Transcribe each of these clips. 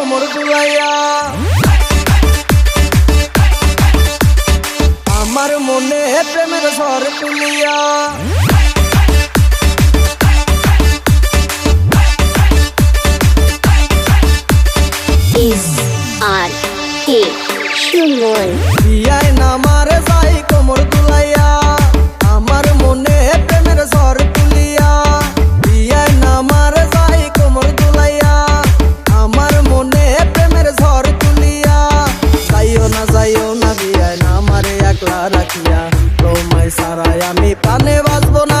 কোমর দুলাইয়া আমার মনে প্রেমের স্বর তুলিয়া। আর কে সুমন। বিয়ায় নামারে যাই কোমর দুলাইয়া। নামারে একলা রাখিয়া। তোমায় সারাই আমি পানে বাঁচবো না।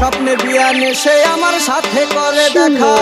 স্বপ্নে বিয়া নেশে আমার সাথে করে দেখা।